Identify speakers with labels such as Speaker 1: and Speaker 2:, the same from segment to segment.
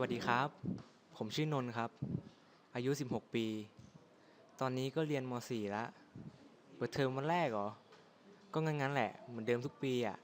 Speaker 1: วัสดีครับ ผมชื่อนนท์ครับ อายุ 16 ปี ตอนนี้ก็เรียนม .4 แล้ว เปิดเทอมวันแรกเหรอ ก็งั้นๆแหละ เหมือนเดิมทุกปีอะ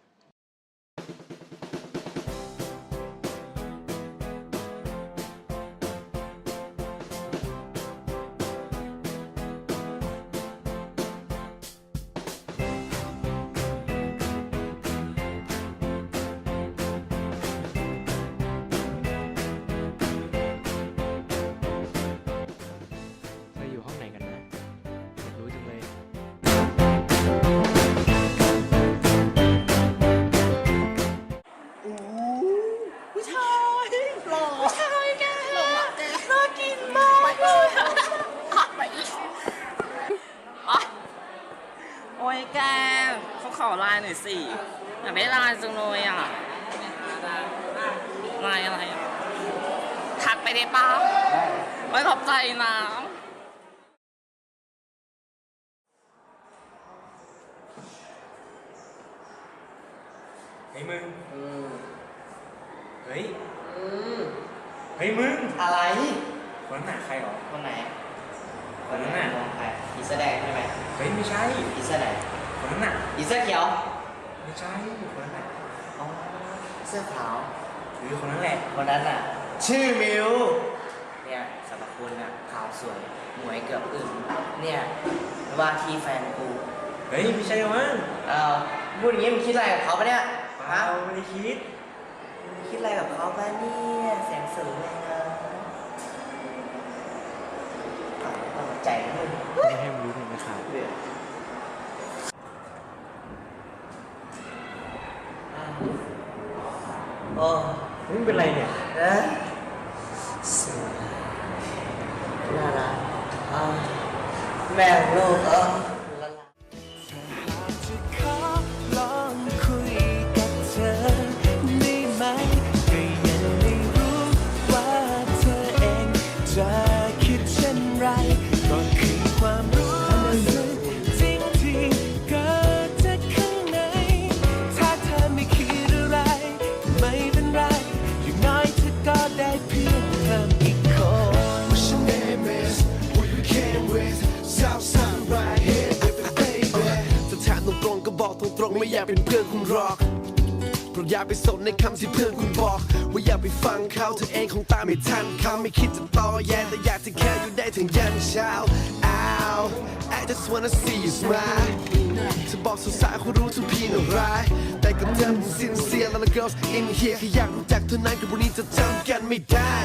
Speaker 1: เฮ้ยมึงเฮ้ยเฮ้ยมึง
Speaker 2: อะไร
Speaker 1: คนนั้นน่ะใครเหรอ
Speaker 2: คนไหน
Speaker 1: คนนั้นน่ะ
Speaker 2: มองใครอีเสื้อแดงใช่ไหม
Speaker 1: เฮ้ยไม่ใช่
Speaker 2: อีเสื้อไหน
Speaker 1: คนนั้นน่ะ
Speaker 2: อีเสื้อเขียว
Speaker 1: ไม่ใช่คนนั้นน่ะ
Speaker 2: อ๋อเสื้อขาว
Speaker 1: หรือคนนั้นแหละ
Speaker 2: คนนั้นน่ะ ชื่อมิวเนี่ยสรรพคุณน่ะขาวสวยหมวยเกือบอึ่งเนี่ยว่าที่แฟนกู
Speaker 1: เฮ้ยไม่ใช่มั้ง
Speaker 2: เอาพูดอย่างงี้มึงคิดอะไรกับเขาปะเนี่ย
Speaker 1: เป
Speaker 2: ฮะ
Speaker 1: ล่าไม่ได้คิด
Speaker 2: มึงคิดอะไรกับเขาปะเนี่ยแสงสูงเลยนะต้องใจมึง
Speaker 1: ไม่ให้มันรู้เลยนะครับ
Speaker 2: โอ้
Speaker 1: มึงเป็นไรเนี่ย
Speaker 2: เอ๊ะสวยน่ารักอ่าแม่ลูกเออละ
Speaker 3: เป็นเพื่อนคุ
Speaker 4: ณหรอกเพราะอย่าไปสนในคำที่เพื่อนคุณบอก ว่าอย่าไปฟังเขาเธอเองคงตามไม่ทันเขาไม่คิดจะต่อแย่แต่อยากจะแค่อยู่ได้ถึงยันเช้า Ow I just wanna see you smile จะบอกสาวๆเขารู้ทุกพี่น่าร้าย แต่กับเธอมัน sincere แล้ว girls in here แค่อยากรู้จักเท่านั้นกับวันนี้จะจำกันไม่ได้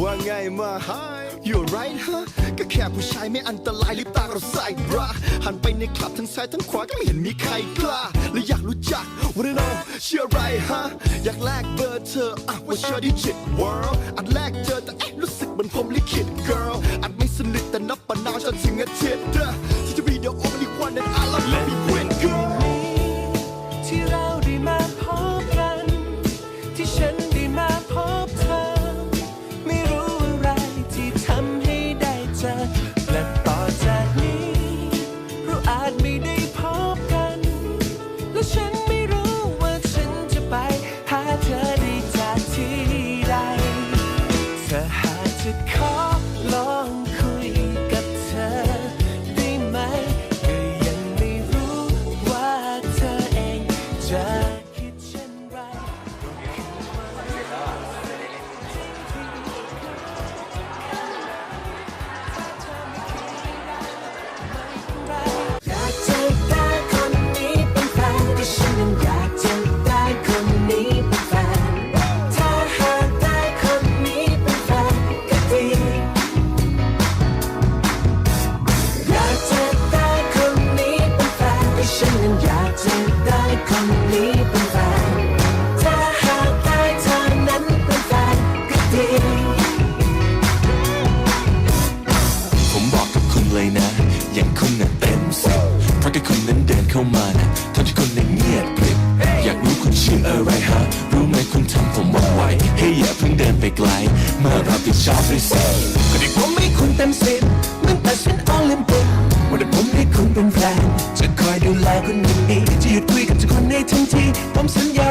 Speaker 4: ว่าไงมา You're right ฮะก็แค่ผู้ชายไม่อันตรายหรือตาเราใส่บราหันไปในคลับทั้งซ้ายทั้งขวาก็ไม่เห็นมีใครกล้า และอยากรู้จัก Wanna know เชื่อไรฮะ อยากแลกเบอร์เธออะว่าเชื่อดิจิต world อันแรกเจอแต่เอ๊ะรู้สึกเหมือนผมลิขิต girl อันไม่สนิทแต่นับปนาวจนถึงอาทิตย์ที่จะ be the only one that I love let me win girl
Speaker 3: ที่ร นแต่ฉันอยากจะได้คนนี้เป็นแฟนถ้าหากได้เธอนั้นเป็นแฟนก็ดี
Speaker 5: ผมบอกกับคุณเลยนะ อย่างคุณน่ะเต็มสิบเพราะแค่คุณนั้นเดินเข้ามานะทำให้คุณนั้นเงียบกริบอยากรู้คุณชื่ออะไรฮะ รู้ไหมคุณทำผมหวั่นไหวเฮ้ยอย่าเพิ่งเดินไปไกล มารับผิดชอบด้วยสิก็ด้ผมให้คุณเต็มสิบ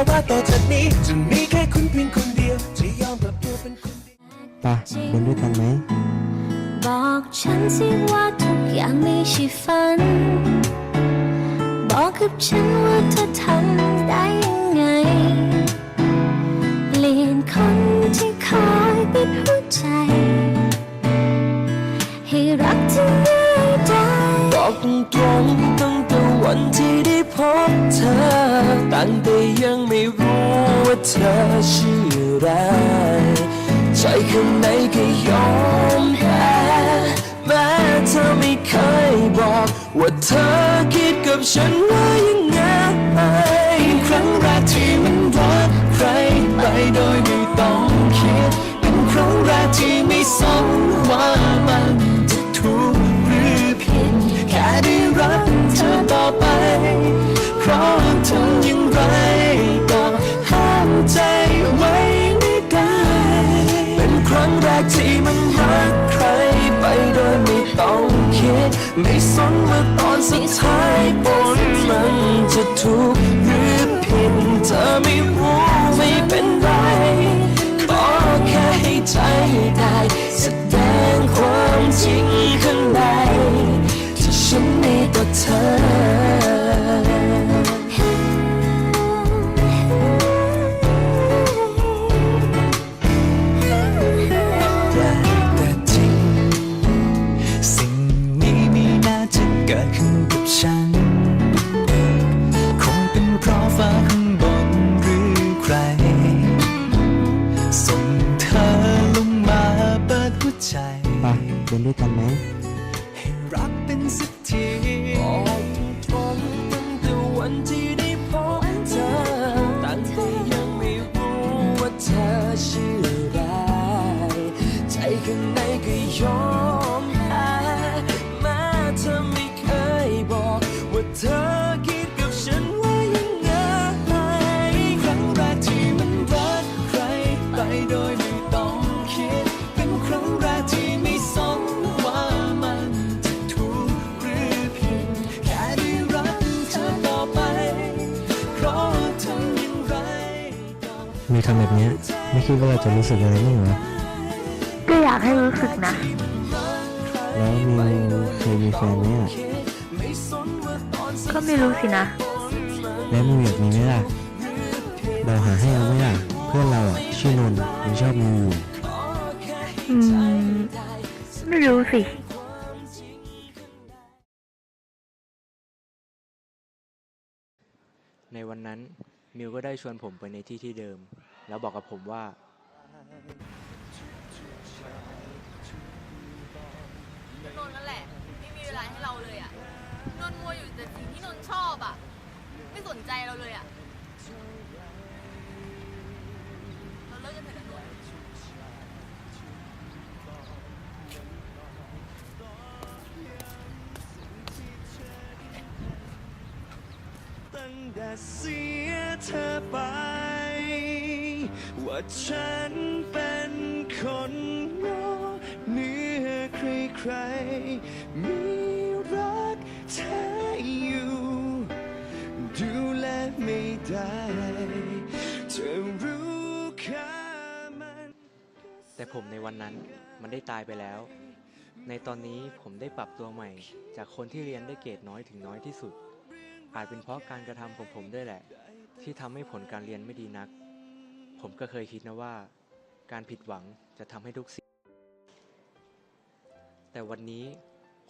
Speaker 5: ว่าต่อจากนี้จะมีแค่คุณเพียงคนเดียวจะยอมกลับตัวเป็นคน
Speaker 3: ด้วยกันไหม
Speaker 6: บอกฉันสิว่าทุกอย่างไม่ใช่ฝัน บอกกับฉันว่าเธอทำได้ยังไง เปลี่ยนคนที่คอยปิดหัวใจ ให้รักที่ง่ายได้
Speaker 3: บอกตรงๆตั้งแต่ วันที่ได้พบเธอตั้งแต่ยังไม่รู้ว่าเธอชื่ออะไรใจข้างในก็ยอมแพ้แม้เธอไม่เคยบอก ว่าเธอคิดกับฉันว่ายังไงครั้งแรกที่มันรักใครไปโดยไม่ต้องคิดเป็นครั้งแรกที่ไม่สนว่ามัน ไม่สนว่าตอนสุดท้ายผลมันจะถูกหรือผิดเธอไม่รู้ไม่
Speaker 7: ทำแบบเนี้ยไม่คิดว่าเราจะรู้สึกอะไรนี่เหรอ
Speaker 6: ก็อยากให้รู้สึกนะ
Speaker 7: แล้วมิวเคยมีแฟนไหมอะ
Speaker 6: ก็ไม่รู้สินะ
Speaker 7: แล้วมิวอยากมีไหมล่ะเราหาให้เอาไหมล่ะ เพื่อนเราอะชื่อนนท์ยังชอบมิวอยู่
Speaker 6: อืม ไม่รู้สิ
Speaker 1: ในวันนั้นมิวก็ได้ชวนผมไปในที่ที่เดิม แล้วบอกกับผมว่า
Speaker 8: นนท์นั่นแหละ ไม่มีเวลาให้เราเลยอะ นนท์มัวอยู่แต่สิ่งที่นนท์ชอบอะ ไม่สนใจเราเลยอะ เราเลิกกันเถอะนะนนท์
Speaker 3: ตั้งแต่เสียเธอไป ว่าฉันเป็นคนงอเหนื้อใครๆมีรักแท้อยู่ ดูแลไม่ได้เธอรู้ค่ามัน
Speaker 1: แต่ผมในวันนั้นมันได้ตายไปแล้ว ในตอนนี้ผมได้ปรับตัวใหม่ จากคนที่เรียนได้เกรดน้อยถึงน้อยที่สุด อาจเป็นเพราะการกระทำของผมด้วยแหละ ที่ทำให้ผลการเรียนไม่ดีนัก ผมก็เคยคิดนะว่า การผิดหวังจะทำให้ทุกสิ่ง แต่วันนี้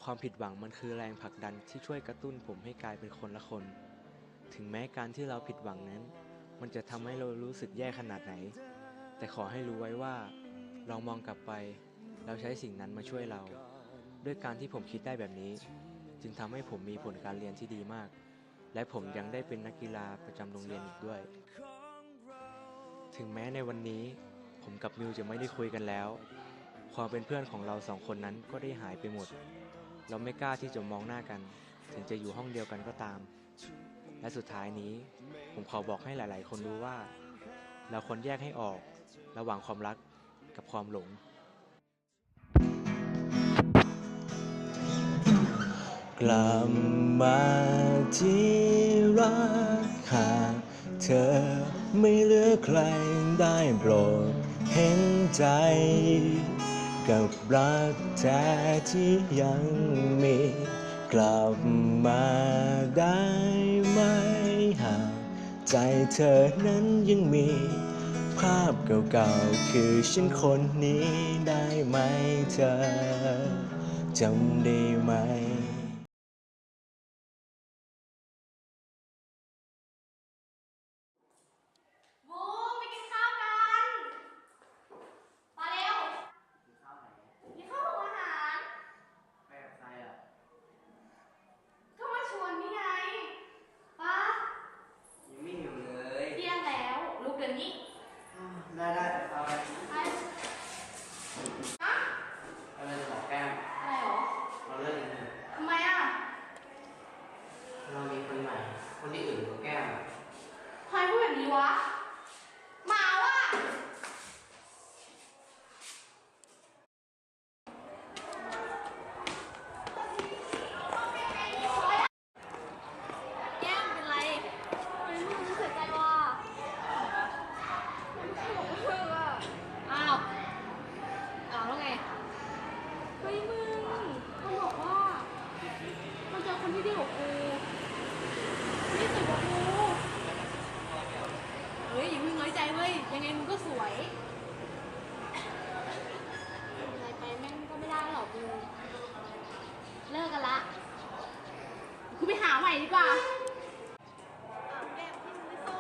Speaker 1: ความผิดหวังมันคือแรงผลักดันที่ช่วยกระตุ้นผมให้กลายเป็นคนละคน ถึงแม้การที่เราผิดหวังนั้น มันจะทำให้เรารู้สึกแย่ขนาดไหน แต่ขอให้รู้ไว้ว่าลองมองกลับไปแล้วใช้สิ่งนั้นมาช่วยเรา ด้วยการที่ผมคิดได้แบบนี้ จึงทำให้ผมมีผลการเรียนที่ดีมาก และผมยังได้เป็นนักกีฬาประจำโรงเรียนอีกด้วย ถึงแม้ในวันนี้ ผมกับมิวจะไม่ได้คุยกันแล้ว ความเป็นเพื่อนของเราสองคนนั้นก็ได้หายไปหมด เราไม่กล้าที่จะมองหน้ากัน ถึงจะอยู่ห้องเดียวกันก็ตาม และสุดท้ายนี้ ผมขอบอกให้หลาย ๆ คนรู้ว่า เราควรแยกให้ออก ระหว่างความรักกับความหลง
Speaker 7: กลับมาที่รักหากเธอ ไม่เหลือใครได้โปรดเห็นใจ
Speaker 9: กับรักแท้ที่ยังมี กลับมาได้ไหมหากใจเธอนั้นยังมี ภาพเก่าๆ คือฉันคนนี้ได้ไหมเธอจำได้ไหม
Speaker 6: บูไปกินข้าวกัน มาเร็วกินข้าวของอาหาร
Speaker 2: ไปกับใครอะ
Speaker 6: ก็มาชวนนี่ไงป้า
Speaker 2: ยังไม่หิวเลย
Speaker 6: เที่ยงแล้วลุกเดี๋ยวนี้
Speaker 2: ได้ได้ไปเอาไป
Speaker 6: ไปฮะ
Speaker 2: เอาเลยบอกแก้ม
Speaker 6: อะไรหรอ
Speaker 2: เราเลิกกันเถอะ
Speaker 6: ทำไมอะ
Speaker 2: เรามีคนใหม่ คนที่อื่นกว่าแก้มอะ
Speaker 6: ใครพูดแบบนี้วะหมาว่ะแก้มเป็นไรทำไมมึงเสียใจวะอ้าว อ้าวแล้วไง เฮ้ยมึงเขาบอกว่ามันเจอคนที่ดีกว่ากูไม่สวยกว่ากู เฮ้ยอย่าเพิ่งน้อยใจเว้ย ยังไงมึงก็สวยอะไรไปแม่งก็ไม่ได้หรอกมึงเลิกกันละกูไปหาใหม่ดีกว่าอ้าวแก้มที่มึงไม่โซ่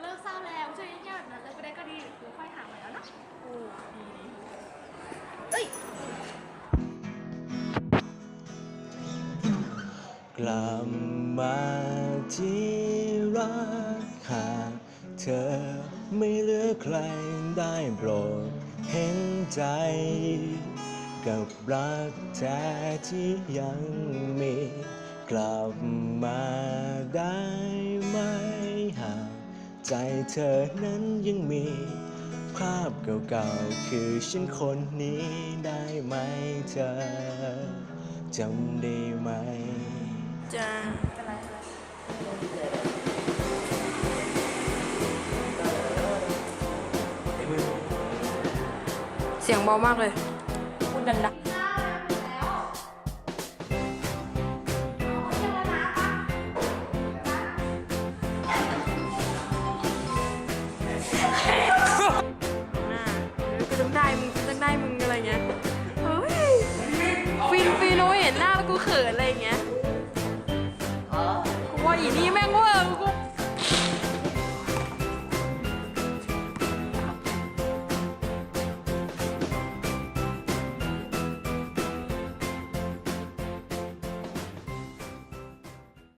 Speaker 6: เลิกเศร้าแล้วช่วยแก้แบบนั้นเลยก็ได้ก็ดีกูค่อยหาใหม่แล้วนะโอ้ดีเอ้ย
Speaker 9: ก ลับมาที่รักหากเธอไม่เหลือใครได้โปรดเห็นใจ กับรักแท้ที่ยังมี กลับมาได้ไหมหากใจเธอนั้นยังมีภาพเก่าๆ คือฉันคนนี้ได้ไหมเธอจำได้ไหม
Speaker 1: จ้าเสียงเบามากเลยพูดดังๆ